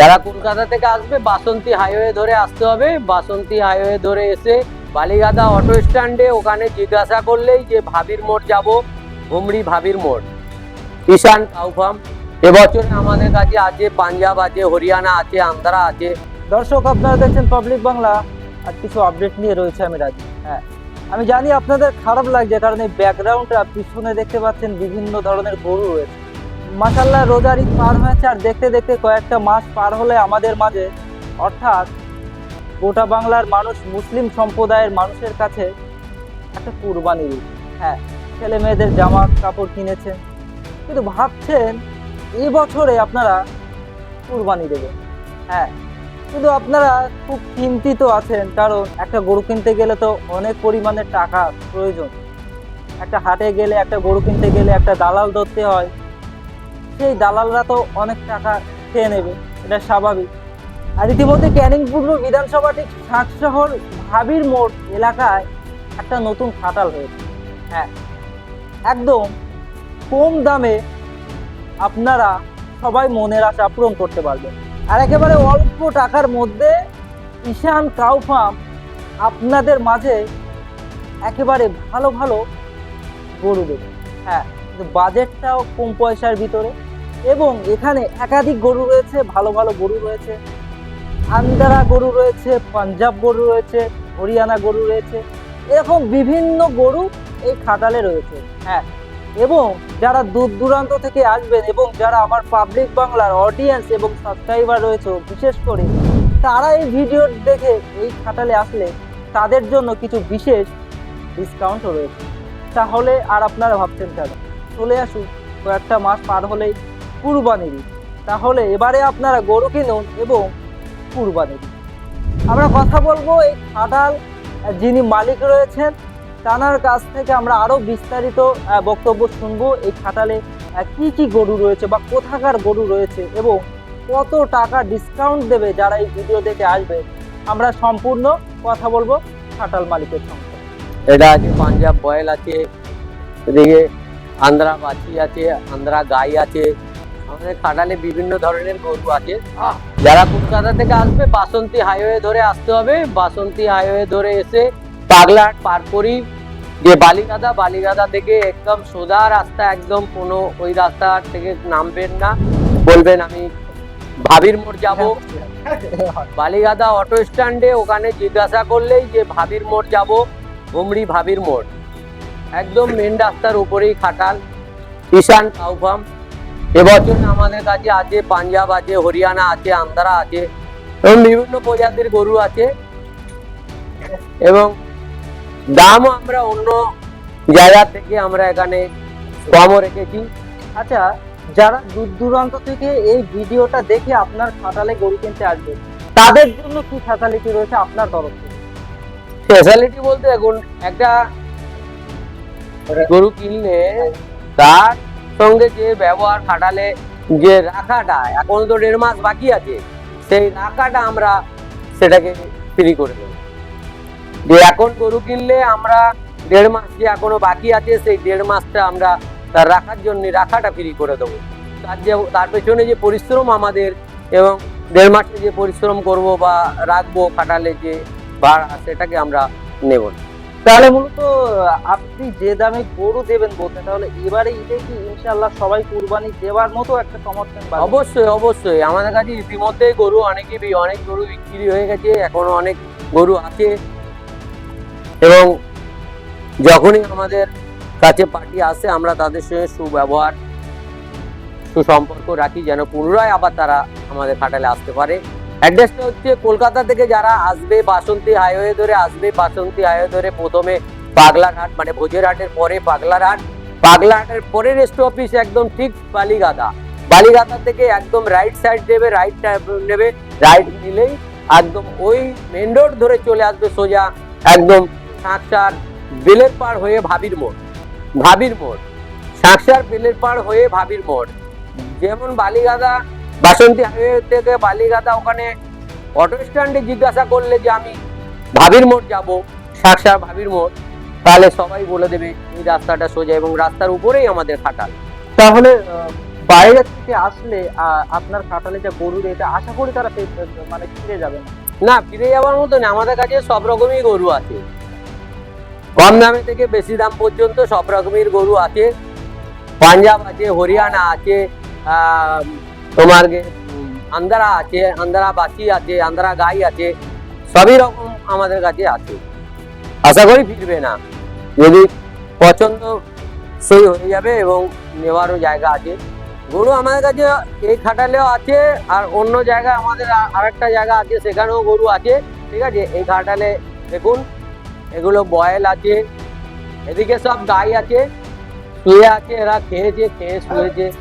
যারা কলকাতা থেকে আসবে বাসন্তী হাইওয়ে ধরে আসতে হবে। বাসন্তী হাইওয়ে ধরে এসে বালিগাদা অটো স্ট্যান্ডে ওখানে জিজ্ঞাসা করলেই যে ভাবির মোড় যাব হুমড়ি ভাবির মোড়। কিষান কাউ ফার্ম এবছরে আমাদের কাছে আছে পাঞ্জাব আছে হরিয়ানা আছে আন্ধ্রা আছে। দর্শক আপনারা দেখছেন পাবলিক বাংলা আর কিছু আপডেট নিয়ে রয়েছে আমি রাজি হ্যাঁ। আমি জানি আপনাদের খারাপ লাগছে কারণ এই ব্যাকগ্রাউন্ডটা পিছনে দেখতে পাচ্ছেন বিভিন্ন ধরনের গরু রয়েছে। মাসাল্লাহ রোজার ঈদ পার হয়েছে আর দেখতে দেখতে কয়েকটা মাস পার হলে আমাদের মাঝে, অর্থাৎ গোটা বাংলার মানুষ মুসলিম সম্প্রদায়ের মানুষের কাছে একটা কুরবানি ঈদ। হ্যাঁ ছেলে মেয়েদের জামা কাপড় কিনেছেন, কিন্তু ভাবছেন এই বছরে আপনারা কুরবানি দেবেন। হ্যাঁ কিন্তু আপনারা খুব চিন্তিত আছেন, কারণ একটা গরু কিনতে গেলে তো অনেক পরিমাণে টাকা প্রয়োজন। একটা হাটে গেলে একটা গরু কিনতে গেলে একটা দালাল ধরতে হয় সেই দালালরা তো অনেক টাকা খেয়ে নেবে, এটা স্বাভাবিক। আর ইতিমধ্যে ক্যানিং বিধানসভা ঠিক ষাট শহর ভাবির মোড় এলাকায় একটা নতুন খাটাল হয়েছে। হ্যাঁ একদম কম দামে আপনারা সবাই মনের আশা পূরণ করতে পারবেন। আর একেবারে অল্প টাকার মধ্যে ঈশান কাউ ফার্ম আপনাদের মাঝে একেবারে ভালো ভালো গরু দেবে। হ্যাঁ বাজেটটাও কম পয়সার ভিতরে। এবং এখানে একাধিক গরু রয়েছে, ভালো ভালো গরু রয়েছে। আন্দারা গরু রয়েছে, পাঞ্জাব গরু রয়েছে, হরিয়ানা গরু রয়েছে, এরকম বিভিন্ন গরু এই খাটালে রয়েছে হ্যাঁ। এবং যারা দূর দূরান্ত থেকে আসবেন এবং যারা আমার পাবলিক বাংলার অডিয়েন্স এবং সাবস্ক্রাইবার রয়েছে, বিশেষ করে তারা এই ভিডিও দেখে এই খাটালে আসলে তাদের জন্য কিছু বিশেষ ডিসকাউন্টও রয়েছে। তাহলে আর আপনারা ভাবছেন কেন? চলে আসুন, কয়েকটা মাস পার হলেই কুরবানির ঈদ। তাহলে এবারে আপনারা গরু কিনুন এবং কুরবানির ঈদ। আমরা কথা বলব এই খাটাল যিনি মালিক রয়েছেন, তানার কাছ থেকে আমরা আরও বিস্তারিত বক্তব্য শুনব এই খাটালে কি কি গরু রয়েছে বা কোথাকার গরু রয়েছে এবং কত টাকা ডিসকাউন্ট দেবে যারা এই ভিডিও দেখে আসবে আমরা সম্পূর্ণ কথা বলব খাটাল মালিকের সঙ্গে এটা আছে পাঞ্জাব বয়েল আছে, এদিকে আন্ধ্রা বাছি আছে আন্ধ্রা গাই আছে আমাদের খাটালে বিভিন্ন ধরনের গরু আছে। যারা কলকাতা থেকে আসবে, বাসন্তী হাইওয়ে ধরে আসতে হবে। বাসন্তী হাইওয়ে ধরে এসে পাগলাহাট পার করি। যে বালিগাদা বালিগাদা থেকে একদম সোজা রাস্তা, একদম কোনো ওই রাস্তা থেকে নামবেন না। বলবেন, আমি ভাবির মোড় যাব। বালিগাদা অটো স্ট্যান্ডে ওখানে জিজ্ঞাসা করলেই যে ভাবির মোড় যাব, হুমড়ি ভাবির মোড়। একদম মেন রাস্তার উপরেই খাটাল কিষান কাউ এবছর আমাদের কাছে আছে পাঞ্জাব আছে হরিয়ানা আছে আন্ধ্রা আছে এবং বিভিন্ন প্রজাতির গরু আছে। এবং দামও আমরা অন্য জায়গা থেকে আমরা এখানে কমও রেখেছি। আচ্ছা যারা দূর দূরান্ত থেকে এই ভিডিওটা দেখে আপনার খাটালে গরু কিনতে আসবে তাদের জন্য কি ফ্যাসিলিটি রয়েছে আপনার তরফ থেকে? স্পেশালিটি বলতে এখন একটা গরু কিনলে তার সঙ্গে যে ব্যবহার খাটালে যে রাখাটা, এখন তো দেড় মাস বাকি আছে, সেই রাখাটা আমরা সেটাকে ফ্রি করে দেবো যে এখন গরু কিনলে আমরা দেড় মাস যে এখনও বাকি আছে, সেই দেড় মাসটা আমরা তার রাখার জন্য রাখাটা ফ্রি করে দেবো তার যে, তার পেছনে যে পরিশ্রম আমাদের এবং দেড় মাসে যে পরিশ্রম করব বা রাখব, খাটালে যে ভাড়া, সেটাকে আমরা নেব না। তাহলে মূলত, আপনি যে দামে গরু দেবেন বলতে, তাহলে এবারে ঈদে কি ইনশাল্লাহ সবাই কুরবানি দেওয়ার মতো একটা সমর্থন অবশ্যই অবশ্যই। আমাদের কাছে ইতিমধ্যে গরু অনেকই অনেক গরু বিক্রি হয়ে গেছে, এখনও অনেক গরু আছে। এবং যখনই আমাদের কাছে পার্টি আসে, আমরা তাদের সঙ্গে সুব্যবহার, সুসম্পর্ক রাখি, যেন পুনরায় আবার তারা আমাদের খাটালে আসতে পারে। অ্যাড্রেসটা হচ্ছে কলকাতা থেকে যারা আসবে বাসন্তী হাইওয়ে ধরে আসবে, বাসন্তী হাইওয়ে ধরে প্রথমে পাগলারহাট মানে ভোজেরহাটের পরে পাগলারহাট। পাগলাহাটের পরে রেস্ট অফিস একদম ঠিক বালিগাদা। বালিগাদা থেকে একদম রাইট সাইড নেবে রাইট নেবে রাইট নিলেই একদম ওই মেন রোড ধরে চলে আসবে সোজা একদম সাঁকসার বেলের পাড় হয়ে ভাবির মোড়। ভাবির মোড়। সাঁকসার বেলের পাড় হয়ে ভাবির মোড়। যেমন বালিগাদা বাসন্তী হাইওয়ে থেকে বালিগাদা ওখানে অটো স্ট্যান্ডে জিজ্ঞাসা করলে যে আমি ভাবির মোড় যাব সাকসার ভাবির মোড় তাহলে সবাই বলে দেবে এই রাস্তাটা সোজা এবং রাস্তার উপরেই আমাদের খাটাল। তাহলে বাইরে থেকে আসলে আপনার খাটালে যে গরু এটা আশা করি তারা মানে ফিরে যাবে না। না ফিরে যাওয়ার মতো না আমাদের কাছে সব রকমই গরু আছে। কম দামে থেকে বেশি দাম পর্যন্ত সব রকমের গরু আছে। পাঞ্জাব আছে হরিয়ানা আছে আহ, তোমার আন্ধ্রা আছে আন্ধ্রা বাসি আছে আন্ধ্রা গাই আছে, সবই রকম আমাদের কাছে আছে। আশা করি ফিরবে না। যদি পছন্দ সেই হয়ে যাবে এবং নেওয়ারও জায়গা আছে। গরু আমাদের কাছে এই খাটালেও আছে, আর অন্য জায়গায় আমাদের আ- আরেকটা জায়গা আছে, সেখানেও গরু আছে, ঠিক আছে? এই খাটালে দেখুন, এগুলো বয়েল আছে, এদিকে সব গাই আছে, শুয়ে আছে, এরা খেয়েছে, খেয়ে শুয়েছে।